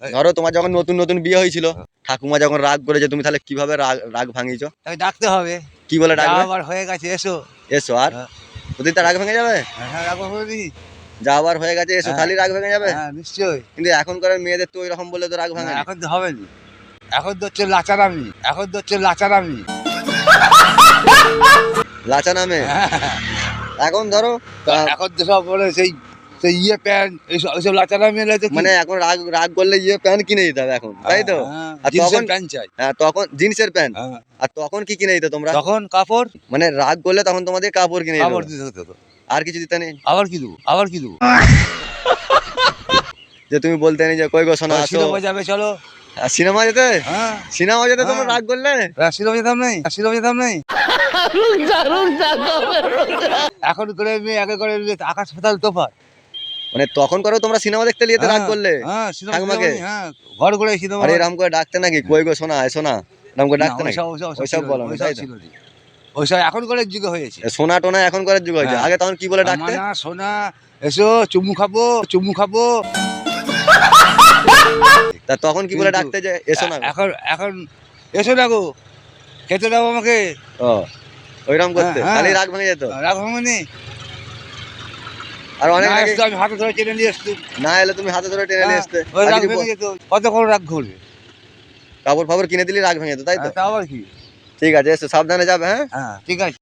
ধরো তোমার যখন নতুন নতুন বিয়ে হয়েছিল ঠাকুমা যখন রাগ করেছে তুমি তাহলে কীভাবে রাগ রাগ ভাঙিয়েছো? তাকে ডাকতে হবে। কি বলে ডাকবে? আবার হয়ে গেছে এসো। এসো আর? হ্যাঁ। ওদের তো রাগ ভেঙে যাবে? হ্যাঁ রাখো যা আবার হয়ে গেছে এসো হ্যাঁ। তাহলে রাগ ভেঙে যাবে? হ্যাঁ নিশ্চয়ই। কিন্তু এখনকার মেয়েদের তো ওইরকম বলে তো রাগ ভাঙে। এখন তো হবে না। এখন তো হচ্ছে লাচারামি। এখন তো হচ্ছে লাচারামি। লাচা নামে এখন ধরো এখন তো সব বলে সেই ইয়ে প্যান্ট এইসব এইসব লাচারামি এলে মানে এখন রাগ রাগ করলে ইয়ে প্যান্ট কিনে দিতে হবে এখন তাই তো? হ্যাঁ, আর জিন্সের তখন- প্যান্ট চাই। হ্যাঁ তখন জিন্সের প্যান্ট? হ্যাঁ। আর তখন কি কিনে দিতে তোমরা? তখন কাপড়। মানে রাগ করলে তখন তোমাদের কাপড় কিনে কাপড় দিতে হতো আর কিছু দিতে নেই? আবার কি দেবো? আবার কি দেবো? যে তুমি বলতে নেই যে কই গো শোনা আসো। সিনেমা যাবে চলো। আর সিনেমা যেতে? হ্যাঁ। সিনেমা যেতে তোমরা হ্যাঁ। রাগ করলে? সিনেমা যেতাম নেই। সিনেমা যেতাম নেই। এখন করে মেয়ে আগে করে আকাশ পাতাল তোফার মানে তখন করো তোমরা সিনেমা দেখতে লিয়েতে রাগ করলে? হ্যাঁ ঠাকুমাকে? হ্যাঁ ঘর সিনেমা আরে এরকম করে ডাকতে নাকি? কই গো এরকম করে ডাকতে নাকি? ওইসব বলো ওইসব তাই তো? ওইসব এখন করে যুগ হয়েছে। সোনা টোনা এখন করে যুগ হয়েছে। হ্যাঁ। আগে তখন কি বলে ডাকতে? মানা সোনা এসো চুমু খাব চুমু খাব। তা তখন কি বলে ডাকতে যে এসো না এখন এখন এসো না গো খেতে দাও আমাকে। ও ওইরকম করতে? হ্যাঁ, তাহলে হ্যাঁ। রাগ ভেঙে যেত? রাগ ভাঙনি আর অনেক আগে আমি হাতে ধরে চেনে নিয়ে আসতুম না এলে তুমি হাতে ধরে টেনে নিয়ে হ্যাঁ, আসতে। ওই আর রাগ যদি ভেঙে ব- যেত কতক্ষণ রাগ ঘুরবে? কাপড় ফাপড় কিনে দিলে রাগ ভেঙে যেত তাই তো? তা আবার কি? ঠিক আছে এসো সাবধানে যাবে হ্যাঁ? হ্যাঁ ঠিক আছে।